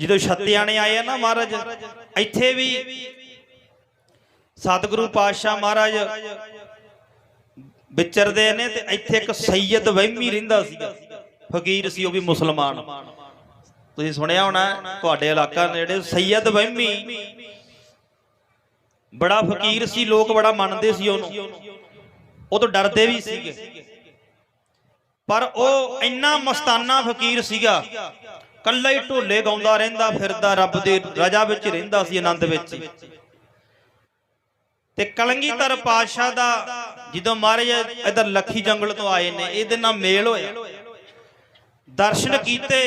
ਜਦੋਂ ਛੱਤਿਆਣੇ ਆਏ ਆ ਨਾ ਮਹਾਰਾਜ, ਇੱਥੇ ਵੀ ਸਤਿਗੁਰੂ ਪਾਤਸ਼ਾਹ ਮਹਾਰਾਜ ਵਿਚਰਦੇ ਨੇ ਤੇ ਇੱਥੇ ਇੱਕ ਸੈਯਦ ਵਹਿਮੀ ਰਹਿੰਦਾ ਸੀਗਾ ਫਕੀਰ ਸੀ ਉਹ ਵੀ ਮੁਸਲਮਾਨ। ਤੁਸੀਂ ਸੁਣਿਆ ਹੋਣਾ, ਤੁਹਾਡੇ ਇਲਾਕਾ ਨੇੜੇ ਸੈਯਦ ਵਹਿਮੀ, ਬੜਾ ਫਕੀਰ ਸੀ, ਲੋਕ ਬੜਾ ਮੰਨਦੇ ਸੀ ਉਹਨੂੰ। ਉਹ ਤੋਂ ਡਰਦੇ ਵੀ ਸੀਗੇ। ਪਰ ਉਹ ਇੰਨਾ ਮਸਤਾਨਾ ਫਕੀਰ ਸੀਗਾ ਕੱਲਾ ਹੀ ਢੋਲੇ ਗਾਉਂਦਾ ਰਹਿੰਦਾ, ਫਿਰਦਾ, ਰੱਬ ਦੇ ਰਜਾ ਵਿੱਚ ਰਹਿੰਦਾ ਸੀ ਆਨੰਦ ਵਿੱਚ। ਤੇ ਕਲੰਗੀਧਰ ਪਾਤਸ਼ਾਹ ਦਾ ਜਦੋਂ ਮਹਾਰਾਜ ਇਧਰ ਲੱਖੀ ਜੰਗਲ ਤੋਂ ਆਏ ਨੇ, ਇਹਦੇ ਨਾਲ ਮੇਲ ਹੋਇਆ। ਦਰਸ਼ਨ ਕੀਤੇ।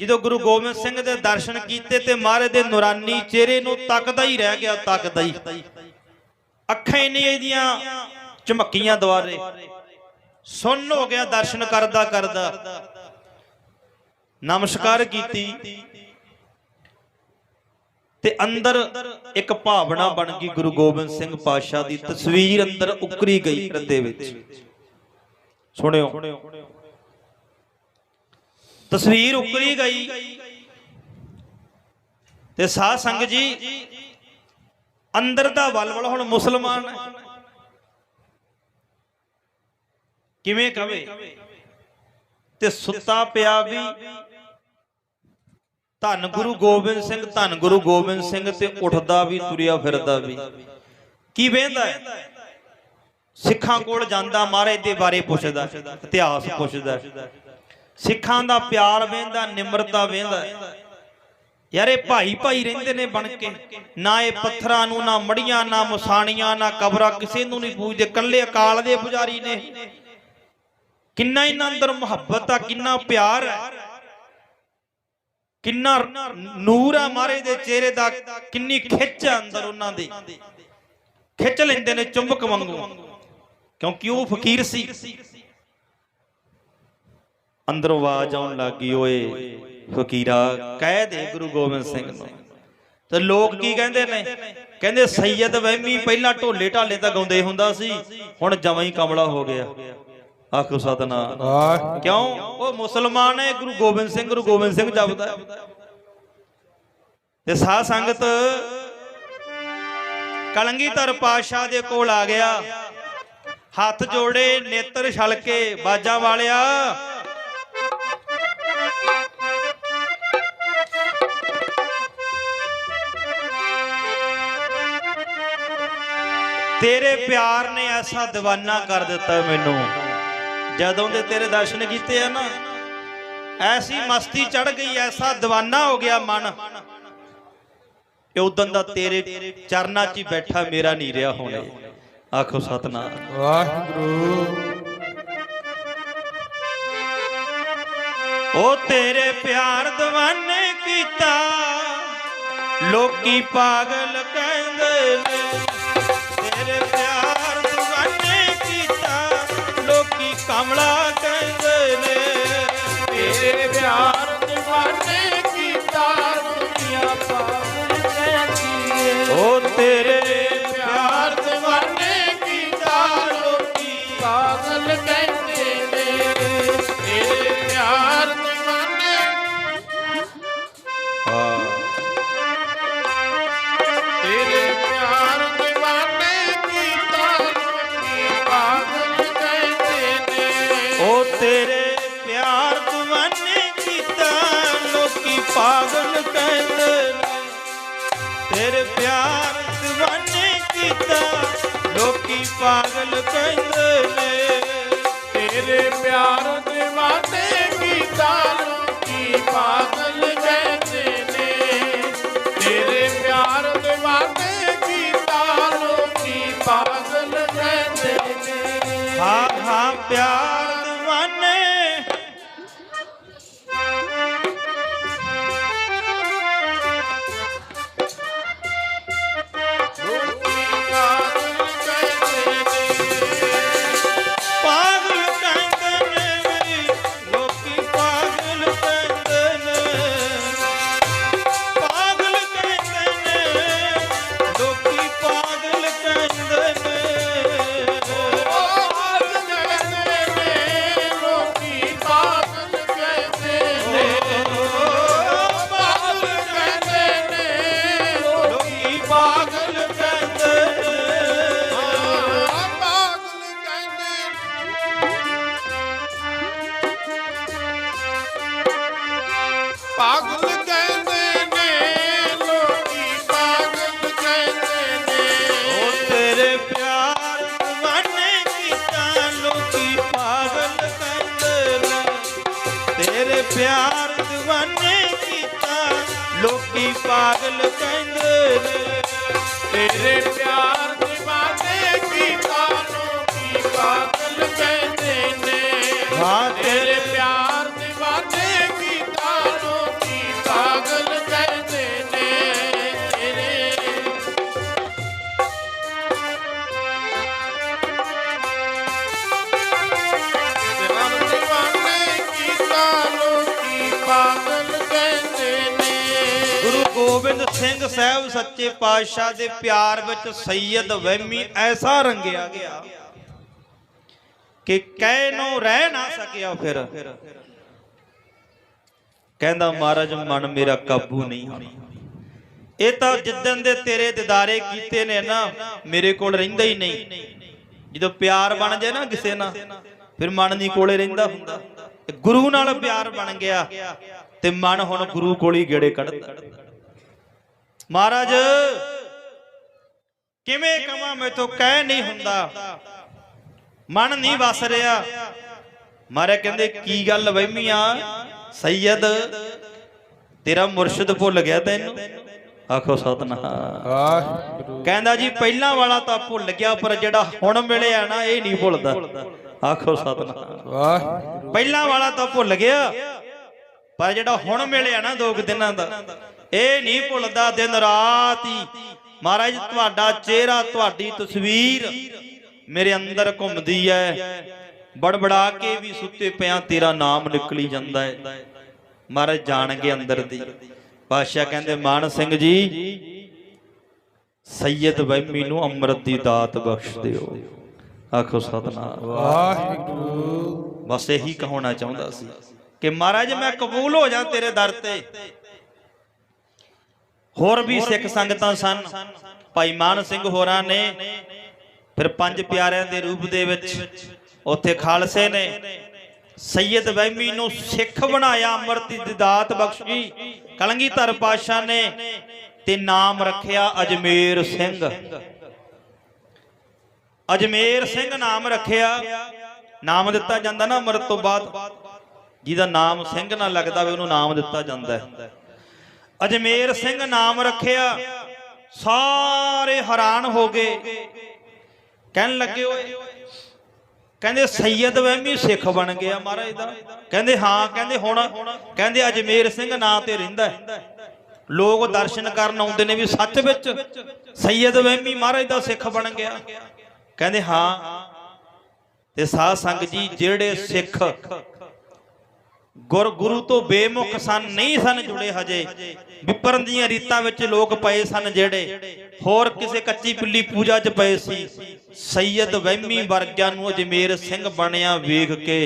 ਜਦੋਂ ਗੁਰੂ ਗੋਬਿੰਦ ਸਿੰਘ ਦੇ ਦਰਸ਼ਨ ਕੀਤੇ ਤੇ ਮਹਾਰਾਜ ਦੇ ਨੂਰਾਨੀ ਚਿਹਰੇ ਨੂੰ ਤੱਕਦਾ ਹੀ ਰਹਿ ਗਿਆ, ਤੱਕਦਾ ਹੀ। ਅੱਖਾਂ ਹੀ ਨਹੀਂ ਇਹਦੀਆਂ ਝਮਕੀਆਂ ਦੁਆਰੇ। ਸੁੰਨ ਹੋ ਗਿਆ ਦਰਸ਼ਨ ਕਰਦਾ ਕਰਦਾ ਨਮਸਕਾਰ ਕੀਤੀ ਤੇ ਅੰਦਰ ਇੱਕ ਭਾਵਨਾ ਬਣ ਗਈ ਗੁਰੂ ਗੋਬਿੰਦ ਸਿੰਘ ਪਾਤਸ਼ਾਹ ਦੀ, ਤਸਵੀਰ ਅੰਦਰ ਉਕਰੀ ਗਈ ਹਿਰਦੇ ਵਿੱਚ। ਸੁਣਿਓ। ਤਸਵੀਰ ਉਕਰੀ ਗਈ ਤੇ ਸਾਧ ਸੰਗ ਜੀ, ਅੰਦਰ ਦਾ ਵਲਵਲ ਹੁਣ ਮੁਸਲਮਾਨ ਹੈ। ਕਿਵੇਂ ਕਵੇ? ਤੇ ਸੁੱਤਾ ਪਿਆ ਵੀ ਧੰਨ ਗੁਰੂ ਗੋਬਿੰਦ ਸਿੰਘ, ਧੰਨ ਗੁਰੂ ਗੋਬਿੰਦ ਸਿੰਘ ਤੇ ਉੱਠਦਾ ਵੀ, ਤੁਰਿਆ ਫਿਰਦਾ ਵੀ। ਕੀ ਵੇਂਦਾ ਸਿੱਖਾਂ ਕੋਲ ਜਾਂਦਾ, ਮਹਾਰਾਜ ਦੇ ਬਾਰੇ ਪੁੱਛਦਾ, ਇਤਿਹਾਸ ਪੁੱਛਦਾ। ਸਿੱਖਾਂ ਦਾ ਪਿਆਰ ਵੇਂਦਾ ਨਿਮਰਤਾ ਵੇਂਦਾ ਯਾਰ, ਇਹ ਭਾਈ ਭਾਈ ਰਹਿੰਦੇ ਨੇ ਬਣ ਕੇ। ਨਾ ਇਹ ਪੱਥਰਾਂ ਨੂੰ, ਨਾ ਮੜੀਆਂ, ਨਾ ਮਸਾਣੀਆਂ, ਨਾ ਕਬਰਾਂ, ਕਿਸੇ ਨੂੰ ਨਹੀਂ ਪੂਜਦੇ। ਕੱਲੇ ਅਕਾਲ ਦੇ ਪੁਜਾਰੀ ਨੇ। ਕਿੰਨਾ ਇਹਨਾਂ ਅੰਦਰ ਮੁਹੱਬਤ ਆ, ਕਿੰਨਾ ਪਿਆਰ ਹੈ ਕਿੰਨਾ ਨੂਰ ਆ ਮਹਾਰਾਜ ਦੇ ਚਿਹਰੇ ਦਾ ਕਿੰਨੀ ਖਿੱਚ ਅੰਦਰ ਉਹਨਾਂ ਦੀ। ਖਿੱਚ ਲੈਂਦੇ ਨੇ ਚੁੰਬਕ ਵਾਂਗੂ। ਕਿਉਂਕਿ ਉਹ ਫਕੀਰ ਸੀ। ਅੰਦਰੋਂ ਆਵਾਜ਼ ਆਉਣ ਲੱਗੀ ਓਏ ਫਕੀਰਾ, ਕਹਿ ਦੇ ਗੁਰੂ ਗੋਬਿੰਦ ਸਿੰਘ ਨੂੰ। ਤੇ ਲੋਕ ਕੀ ਕਹਿੰਦੇ ਨੇ? ਕਹਿੰਦੇ, ਸੈਯਦ ਵਹਿਮੀ ਪਹਿਲਾਂ ਢੋਲੇ ਢਾਲੇ ਤਾਂ ਗਾਉਂਦੇ ਹੁੰਦਾ ਸੀ, ਹੁਣ ਜਮਾਂ ਹੀ ਕਮਲਾ ਹੋ ਗਿਆ। ਆਖੋ ਸਤਨਾਮ। ਕਿਉਂ? ਉਹ ਮੁਸਲਮਾਨ ਹੈ ਗੁਰੂ ਗੋਬਿੰਦ ਸਿੰਘ ਗੁਰੂ ਗੋਬਿੰਦ ਸਿੰਘ ਜਪਦਾ। ਤੇ ਸਾਧ ਸੰਗਤ ਕਲੰਗੀਧਰ ਪਾਤਸ਼ਾਹ ਦੇ ਕੋਲ ਆ ਗਿਆ। ਹੱਥ ਜੋੜੇ ਨੇਤਰ ਛਲਕੇ ਬਾਜਾਂ ਵਾਲਿਆ। ਤੇਰੇ ਪਿਆਰ ਨੇ ਐਸਾ دیਵਾਨਾ ਕਰ ਦਿੱਤਾ ਮੈਨੂੰ। ਜਦੋਂ ਦੇ ਤੇਰੇ ਦਰਸ਼ਨ ਕੀਤੇ ਆ ਨਾ ਐਸੀ ਮਸਤੀ ਚੜ ਗਈ ਐਸਾ دیਵਾਨਾ ਹੋ ਗਿਆ ਮਨ। ਕਿ ਉਦੋਂ ਦਾ ਤੇਰੇ ਚਰਨਾਂ 'ਚ ਹੀ ਬੈਠਾ ਮੇਰਾ ਨਹੀਂ ਰਿਹਾ ਹੋਣਾ। ਆਖੋ ਸਤਨਾਮ। ਵਾਹਿਗੁਰੂ। ਉਹ ਤੇਰੇ ਪਿਆਰ دیਵਾਨੇ ਕੀਤਾ ਲੋਕੀ ਪਾਗਲ ਪਿਆਰ ਕੀਤਾ ਲੋਕੀ ਪਾਗਲ ਕਹਿੰਦੇ ਨੇ ਤੇਰੇ ਪਿਆਰ دیਵਾਨੇ ਪਾਗਲ ਕਹਿੰਦੇ ਨੇ ਤੇਰੇ ਪਿਆਰ ਦੇ ਵਾਦੇ ਕੀਤਾ ਲੋਕੀ ਪਾਗਲ ਕਹਿੰਦੇ ਨੇ? ਹਾਂ ਤੇਰੇ ਪਿਆਰ ਦੇ ਵਾਦੇ ਕੀਤਾ ਲੋਕੀ ਪਾਗਲ ਕਹਿੰਦੇ ਨੇ? ਤੇਰੇ ਵਾਦੇ ਕੀਤਾ ਲੋਕੀ ਪਾਗਲ ਸਿੰਘ ਸਾਹਿਬ ਸੱਚੇ ਪਾਤਸ਼ਾਹ ਦੇ ਪਿਆਰ ਵਿੱਚ ਸੈਯਦ ਵਹਿਮੀ ਐਸਾ ਰੰਗਿਆ ਗਿਆ ਕਿ ਕਹਿ ਨੂੰ ਰਹਿ ਨਾ ਸਕਿਆ ਫਿਰ। ਕਹਿੰਦਾ, ਮਹਾਰਾਜ, ਮਨ ਮੇਰਾ ਕਾਬੂ ਨਹੀਂ ਹੋਣਾ। ਇਹ ਤਾਂ ਜਿੱਦਣ ਦੇ ਤੇਰੇ ਦਿਦਾਰੇ ਕੀਤੇ ਨੇ ਨਾ, ਮੇਰੇ ਕੋਲ ਰਹਿੰਦਾ ਹੀ ਨਹੀਂ। ਜਦੋਂ ਪਿਆਰ ਬਣ ਜਾਏ ਨਾ ਕਿਸੇ ਨਾਲ, ਫਿਰ ਮਨ ਨਹੀਂ ਕੋਲੇ ਰਹਿੰਦਾ ਹੁੰਦਾ। ਗੁਰੂ ਨਾਲ ਪਿਆਰ ਬਣ ਗਿਆ ਤੇ ਮਨ ਹੁਣ ਗੁਰੂ ਕੋਲ ਹੀ ਗੇੜੇ ਕੱਢਦਾ। ਮਹਾਰਾਜ ਕਿਵੇਂ ਕਵਾਂ ਮੈਥੋਂ ਕਹਿ ਨਹੀਂ ਹੁੰਦਾ। ਮਨ ਨਹੀਂ ਵਸ ਰਿਹਾ। ਮਹਾਰਾਜ ਕਹਿੰਦੇ ਕੀ ਗੱਲ ਵਹਿਮੀਆਂ ਸੈਯਦ ਤੇਰਾ ਮੁਰਸ਼ਿਦ ਭੁੱਲ ਗਿਆ ਤੈਨੂੰ? ਆਖੋ ਸਤਨਾਮ। ਕਹਿੰਦਾ ਜੀ ਪਹਿਲਾਂ ਵਾਲਾ ਤਾਂ ਭੁੱਲ ਗਿਆ ਪਰ ਜਿਹੜਾ ਹੁਣ ਮਿਲਿਆ ਨਾ ਇਹ ਨਹੀਂ ਭੁੱਲਦਾ। ਆਖੋ ਸਤਨਾਮ। ਵਾਹਿਗੁਰੂ। ਪਹਿਲਾਂ ਵਾਲਾ ਤਾਂ ਭੁੱਲ ਗਿਆ ਪਰ ਜਿਹੜਾ ਹੁਣ ਮਿਲਿਆ ਨਾ ਦੋ ਦਿਨਾਂ ਦਾ ਇਹ ਨਹੀਂ ਭੁੱਲਦਾ ਦਿਨ ਰਾਤ ਹੀ। ਮਹਾਰਾਜ ਤੁਹਾਡਾ ਚਿਹਰਾ ਤੁਹਾਡੀ ਤਸਵੀਰ ਮੇਰੇ ਅੰਦਰ ਘੁੰਮਦੀ ਹੈ ਬੜਬੜਾ ਕੇ ਵੀ ਸੁੱਤੇ ਪਿਆਂ ਤੇਰਾ ਨਾਮ ਨਿਕਲੀ ਜਾਂਦਾ ਹੈ ਮਹਾਰਾਜ ਜਾਣ ਕੇ ਅੰਦਰ ਦੀ। ਪਾਤਸ਼ਾਹ ਕਹਿੰਦੇ ਮਾਨ ਸਿੰਘ ਜੀ ਸੈਯਦ ਵਹਿਮੀ ਨੂੰ ਅੰਮ੍ਰਿਤ ਦੀ ਦਾਤ ਬਖਸ਼ ਦਿਓ। ਆਖੋ ਸਤਨਾਮ। ਵਾਹਿਗੁਰੂ। ਬਸ ਇਹੀ ਕਹਾਉਣਾ ਚਾਹੁੰਦਾ ਸੀ ਕਿ ਮਹਾਰਾਜ ਮੈਂ ਕਬੂਲ ਹੋ ਜਾ ਤੇਰੇ ਦਰ ਤੇ? ਹੋਰ ਵੀ ਸਿੱਖ ਸੰਗਤਾਂ ਸਨ। ਭਾਈ ਮਾਨ ਸਿੰਘ ਹੋਰਾਂ ਨੇ ਫਿਰ ਪੰਜ ਪਿਆਰਿਆਂ ਦੇ ਰੂਪ ਦੇ ਵਿੱਚ ਉੱਥੇ ਖਾਲਸੇ ਨੇ ਸੈਯਦ ਵਹਿਮੀ ਨੂੰ ਸਿੱਖ ਬਣਾਇਆ, ਅੰਮ੍ਰਿਤ ਦੀ ਦਾਤ ਬਖਸ਼ੀ, ਕਲੰਗੀਧਰ ਪਾਤਸ਼ਾਹ ਨੇ ਤੇ ਨਾਮ ਰੱਖਿਆ ਅਜਮੇਰ ਸਿੰਘ। ਅਜਮੇਰ ਸਿੰਘ ਨਾਮ ਰੱਖਿਆ। ਨਾਮ ਦਿੱਤਾ ਜਾਂਦਾ ਨਾ ਅੰਮ੍ਰਿਤ ਤੋਂ ਬਾਅਦ। ਜਿਹਦਾ ਨਾਮ ਸਿੰਘ ਨਾਲ ਲੱਗਦਾ ਵੇ ਉਹਨੂੰ ਨਾਮ ਦਿੱਤਾ ਜਾਂਦਾ ਹੈ। ਅਜਮੇਰ ਸਿੰਘ ਨਾਮ ਰੱਖਿਆ। ਸਾਰੇ ਹੈਰਾਨ ਹੋ ਗਏ। ਕਹਿਣ ਲੱਗੇ ਓਏ, ਕਹਿੰਦੇ ਸੈਯਦ ਵਹਿਮੀ ਸਿੱਖ ਬਣ ਗਿਆ ਮਹਾਰਾਜ ਦਾ। ਕਹਿੰਦੇ ਹਾਂ, ਕਹਿੰਦੇ ਹੁਣ, ਕਹਿੰਦੇ ਅਜਮੇਰ ਸਿੰਘ ਨਾਂ ਤੇ ਰਹਿੰਦਾ ਲੋਕ ਦਰਸ਼ਨ ਕਰਨ ਆਉਂਦੇ ਨੇ ਵੀ ਸੱਚ ਵਿੱਚ ਸੈਯਦ ਵਹਿਮੀ ਮਹਾਰਾਜ ਦਾ ਸਿੱਖ ਬਣ ਗਿਆ। ਕਹਿੰਦੇ ਹਾਂ, ਤੇ ਸਾਧ ਸੰਗ ਜੀ, ਜਿਹੜੇ ਸਿੱਖ ਗੁਰ ਗੁਰੂ ਤੋਂ ਬੇਮੁਖ ਸਨ ਨਹੀਂ ਸਨ ਜੁੜੇ ਹਜੇ। ਵਿਪਰਨ ਦੀਆਂ ਰੀਤਾਂ ਵਿੱਚ ਲੋਕ ਪਏ ਸਨ ਜਿਹੜੇ। ਹੋਰ ਕਿਸੇ ਕੱਚੀ ਪਿੱਲੀ ਪੂਜਾ 'ਚ ਪਏ ਸੀ। ਸੈਯਦ ਵਹਿਮੀ ਵਰਗਿਆਂ ਨੂੰ ਅਜਮੇਰ ਸਿੰਘ ਬਣਿਆ ਵੇਖ ਕੇ।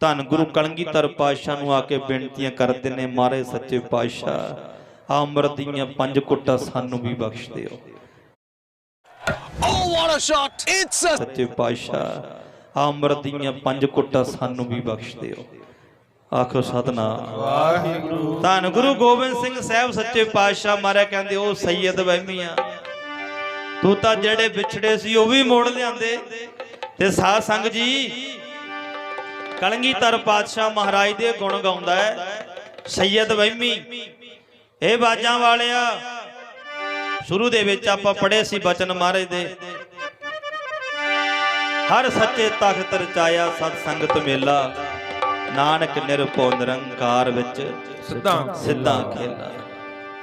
ਧੰਨ ਗੁਰੂ ਕਲਗੀਧਰ ਪਾਤਸ਼ਾਹ ਨੂੰ ਆ ਕੇ ਬੇਨਤੀਆਂ ਕਰਦੇ ਨੇ ਮਾਰੇ ਸੱਚੇ ਪਾਤਸ਼ਾਹ। ਅੰਮ੍ਰਿਤ ਦੀਆਂ ਪੰਜ ਕੁੱਟਾਂ ਸਾਨੂੰ ਵੀ ਬਖਸ਼ ਦਿਓ। What a shot! It's a ਸੱਚੇ ਪਾਤਸ਼ਾਹ। ਅੰਮ੍ਰਿਤ ਦੀਆਂ ਪੰਜ ਕੁੱਟਾਂ ਸਾਨੂੰ ਵੀ ਬਖਸ਼ ਦਿਓ। ਆਖੋ ਸਤਨਾਮ। ਵਾਹਿਗੁਰੂ ਧੰਨ ਗੁਰੂ ਗੋਬਿੰਦ ਸਿੰਘ ਸਾਹਿਬ ਸੱਚੇ ਪਾਤਸ਼ਾਹ ਮਾਰਿਆ ਕਹਿੰਦੇ, ਉਹ ਸੈਯਦ ਵਹਿਮੀਆਂ, ਤੂੰ ਤਾਂ ਜਿਹੜੇ ਵਿਛੜੇ ਸੀ, ਉਹ ਵੀ ਮੋੜ ਲਿਆਂਦੇ। ਤੇ ਸਾਧ ਸੰਗ ਜੀ, ਕਲਗੀਧਰ ਪਾਤਸ਼ਾਹ ਮਹਾਰਾਜ ਦੇ ਗੁਣ ਗਾਉਂਦਾ ਹੈ ਸੈਯਦ ਵਹਿਮੀ। ਇਹ ਬਾਜਾਂ ਵਾਲਿਆ, ਸ਼ੁਰੂ ਦੇ ਵਿੱਚ ਆਪਾਂ ਪੜ੍ਹੇ ਸੀ ਬਚਨ ਮਹਾਰਾਜ ਦੇ। ਹਰ ਸੱਚੇ ਤਖਤ ਰਚਾਇਆ ਸਤ ਸੰਗਤ ਮੇਲਾ। ਨਾਨਕ ਨਿਰਭਉ ਨਿਰੰਕਾਰ ਵਿੱਚ ਸਿੱਧਾ ਸਿੱਧਾ ਖੇਲਾ।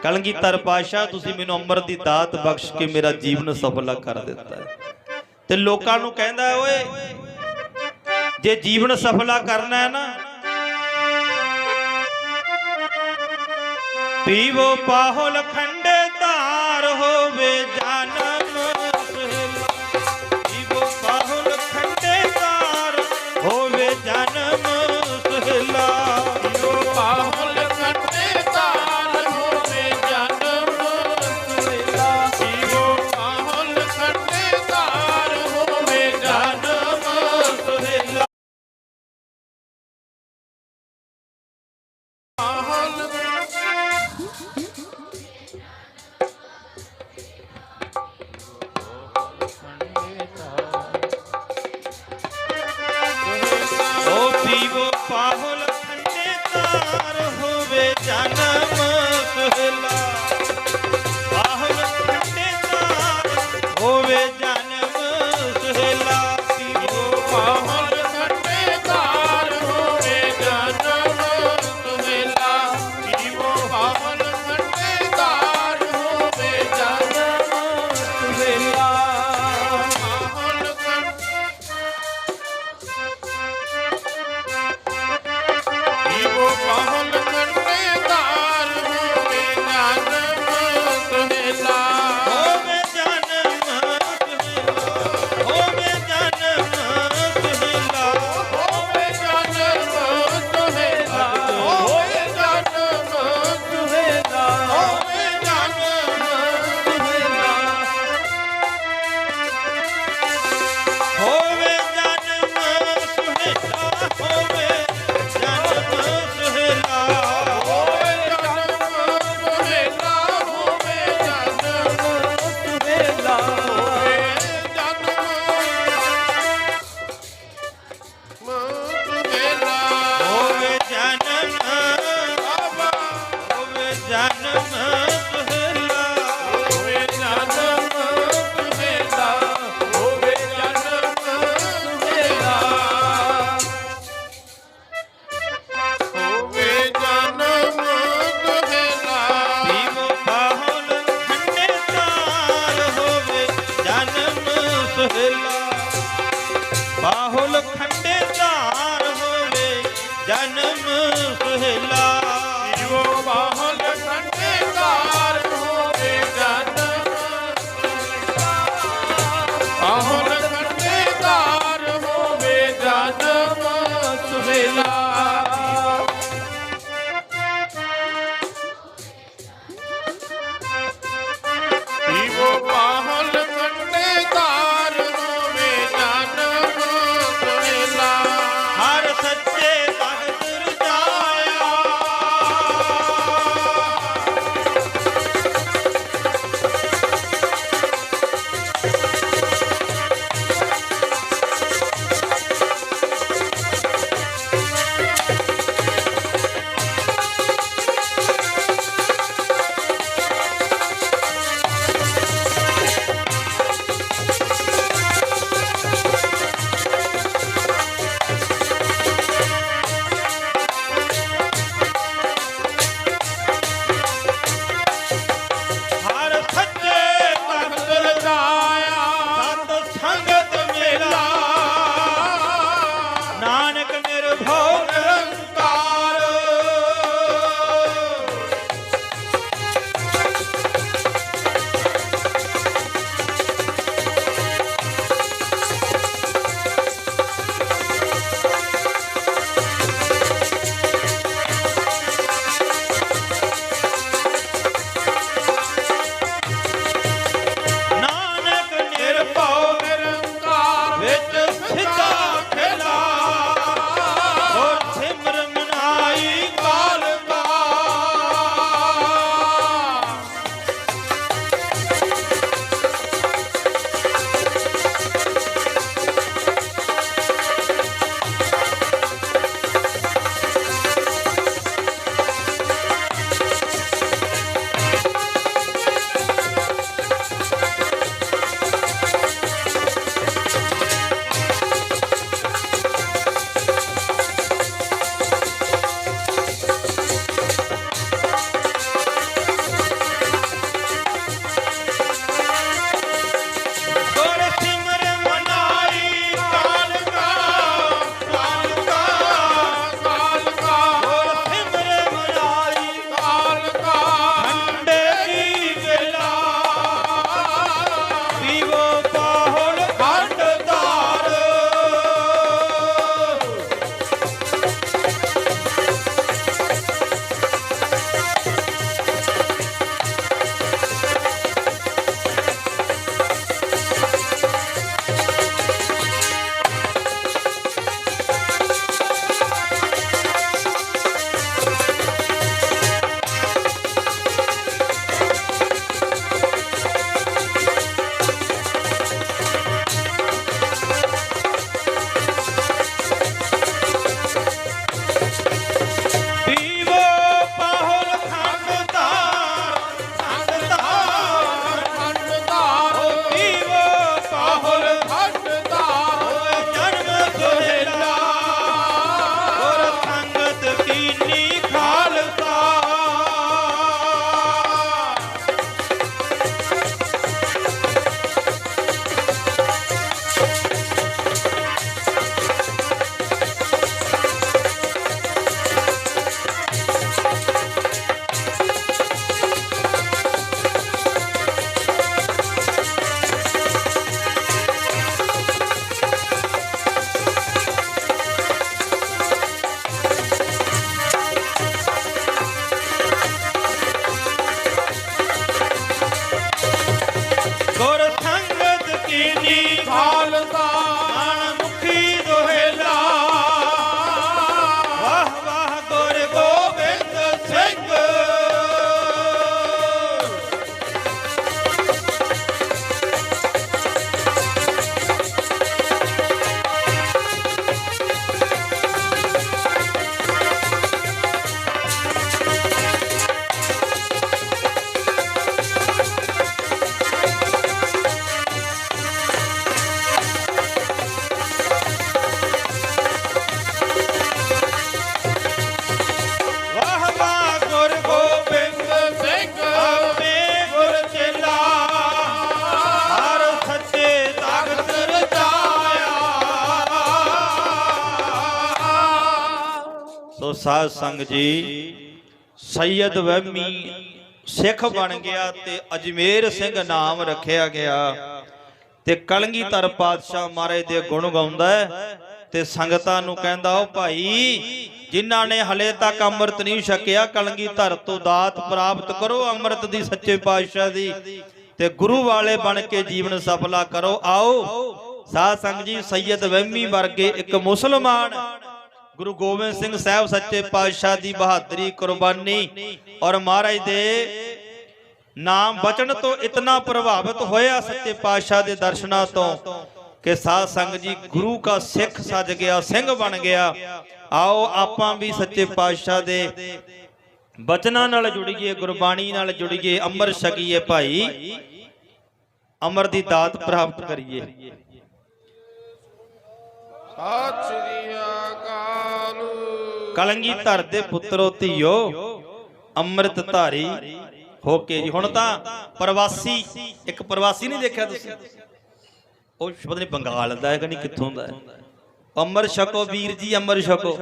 ਕਲਗੀਧਰ ਪਾਸ਼ਾ ਤੁਸੀਂ ਮੈਨੂੰ ਅੰਮ੍ਰਿਤ ਦੀ ਦਾਤ ਬਖਸ਼ ਕੇ ਮੇਰਾ ਜੀਵਨ ਸਫਲਾ ਕਰ ਦਿੱਤਾ ਤੇ ਲੋਕਾਂ ਨੂੰ ਕਹਿੰਦਾ ਓਏ ਜੇ ਜੀਵਨ ਸਫਲਾ ਕਰਨਾ ਹੈ ਨਾ ਪੀਵੋ ਪਾਹੁਲ ਖੰਡੇ ਧਾਰ ਹੋਵੇ ਸਾਧ ਸੰਗ ਜੀ, ਸੈਯਦ ਵਹਿਮੀ ਸਿੱਖ ਬਣ ਗਿਆ ਤੇ ਅਜਮੇਰ ਸਿੰਘ ਨਾਮ ਰੱਖਿਆ ਗਿਆ। ਤੇ ਕਲਗੀਧਰ ਪਾਤਸ਼ਾਹ ਮਹਾਰਾਜ ਦੇ ਗੁਣ ਗਾਉਂਦਾ ਤੇ ਸੰਗਤਾਂ ਨੂੰ ਕਹਿੰਦਾ ਉਹ ਭਾਈ, ਜਿਨ੍ਹਾਂ ਨੇ ਹਲੇ ਤੱਕ ਅੰਮ੍ਰਿਤ ਨਹੀਂ ਛਕਿਆ ਕਲਗੀਧਰ ਤੋਂ ਦਾਤ ਪ੍ਰਾਪਤ ਕਰੋ ਅੰਮ੍ਰਿਤ ਦੀ ਸੱਚੇ ਪਾਤਸ਼ਾਹ ਦੀ ਤੇ ਗੁਰੂ ਵਾਲੇ ਬਣ ਕੇ ਜੀਵਨ ਸਫਲਾ ਕਰੋ। ਆਓ, ਸਾਧ ਸੰਗ ਜੀ, ਸੈਯਦ ਵਹਿਮੀ ਵਰਗੇ ਇੱਕ ਮੁਸਲਮਾਨ ਗੁਰੂ ਗੋਬਿੰਦ ਸਿੰਘ ਸਾਹਿਬ ਸੱਚੇ ਪਾਤਸ਼ਾਹ ਦੀ ਬਹਾਦਰੀ, ਕੁਰਬਾਨੀ ਔਰ ਮਹਾਰਾਜ ਦੇ ਨਾਮ ਬਚਨ ਤੋਂ ਇਤਨਾ ਪ੍ਰਭਾਵਿਤ ਹੋਇਆ ਸੱਚੇ ਪਾਤਸ਼ਾਹ ਦੇ ਦਰਸ਼ਨਾਂ ਤੋਂ ਕਿ ਸਾਧ ਸੰਗ ਜੀ ਗੁਰੂ ਕਾ ਸਿੱਖ ਸੱਜ ਗਿਆ, ਸਿੰਘ ਬਣ ਗਿਆ। ਆਓ ਆਪਾਂ ਵੀ ਸੱਚੇ ਪਾਤਸ਼ਾਹ ਦੇ ਬਚਨਾਂ ਨਾਲ ਜੁੜੀਏ, ਗੁਰਬਾਣੀ ਨਾਲ ਜੁੜੀਏ ਅੰਮ੍ਰਿਤ ਛਕੀਏ ਭਾਈ। ਅਮਰ ਦੀ ਦਾਤ ਪ੍ਰਾਪਤ ਕਰੀਏ। ਸਤਿ ਸ੍ਰੀ ਅਕਾਲ ਕਲੰਗੀਧਰ ਦੇ ਪੁੱਤਰੋ ਧੀਓ, ਅੰਮ੍ਰਿਤ ਧਾਰੀ ਹੋ ਕੇ ਜੀ। ਹੁਣ ਤਾਂ ਪ੍ਰਵਾਸੀ, ਇੱਕ ਪ੍ਰਵਾਸੀ ਨਹੀਂ ਦੇਖਿਆ ਤੁਸੀਂ? ਉਹ ਪਤਾ ਨਹੀਂ, ਬੰਗਾਲ ਦਾ ਹੈ ਕਿ ਨਹੀਂ, ਕਿੱਥੋਂ ਦਾ ਹੈ? ਅੰਮ੍ਰਿਤ ਛਕੋ ਵੀਰ ਜੀ, ਅੰਮ੍ਰਿਤ ਛਕੋ।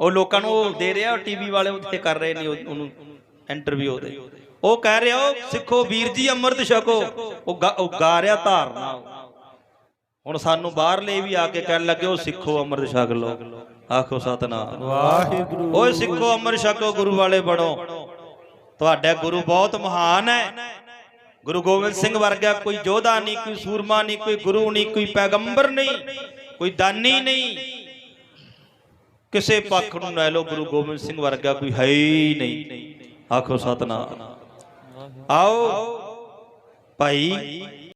ਉਹ ਲੋਕਾਂ ਨੂੰ ਉਹ ਦੇ ਰਿਹਾ, ਟੀਵੀ ਵਾਲੇ ਉੱਥੇ ਕਰ ਰਹੇ ਨੇ ਉਹਨੂੰ ਇੰਟਰਵਿਊ ਉਹਦੇ। ਉਹ ਕਹਿ ਰਿਹਾ ਸਿੱਖੋ ਵੀਰ ਜੀ, ਅੰਮ੍ਰਿਤ ਛਕੋ। ਉਹ ਗਾ- ਉਹ ਗਾ ਰਿਹਾ ਧਾਰਨਾ। ਹੁਣ ਸਾਨੂੰ ਬਾਹਰਲੇ ਵੀ ਆ ਕੇ ਕਹਿਣ ਲੱਗੇ ਉਹ ਸਿੱਖੋ ਅੰਮ੍ਰਿਤ ਛਕ ਲਓ। ਆਖੋ ਸਤਨਾਮ। ਵਾਹਿਗੁਰੂ। ਓਏ ਸਿੱਖੋ ਅੰਮ੍ਰਿਤ ਛਕੋ ਗੁਰੂ ਵਾਲੇ ਬਣੋ। ਤੁਹਾਡਾ ਗੁਰੂ ਬਹੁਤ ਮਹਾਨ ਹੈ। ਗੁਰੂ ਗੋਬਿੰਦ ਸਿੰਘ ਵਰਗਾ ਕੋਈ ਯੋਧਾ ਨਹੀਂ ਕੋਈ ਸੂਰਮਾ ਨਹੀਂ ਕੋਈ ਗੁਰੂ ਨਹੀਂ ਕੋਈ ਪੈਗੰਬਰ ਨਹੀਂ ਕੋਈ ਦਾਨੀ ਨਹੀਂ। ਕਿਸੇ ਪੱਖ ਨੂੰ ਲੈ ਲਓ ਗੁਰੂ ਗੋਬਿੰਦ ਸਿੰਘ ਵਰਗਾ ਕੋਈ ਹੈ ਹੀ ਨਹੀਂ। ਆਖੋ ਸਤਨਾਮ। ਆਓ ਭਾਈ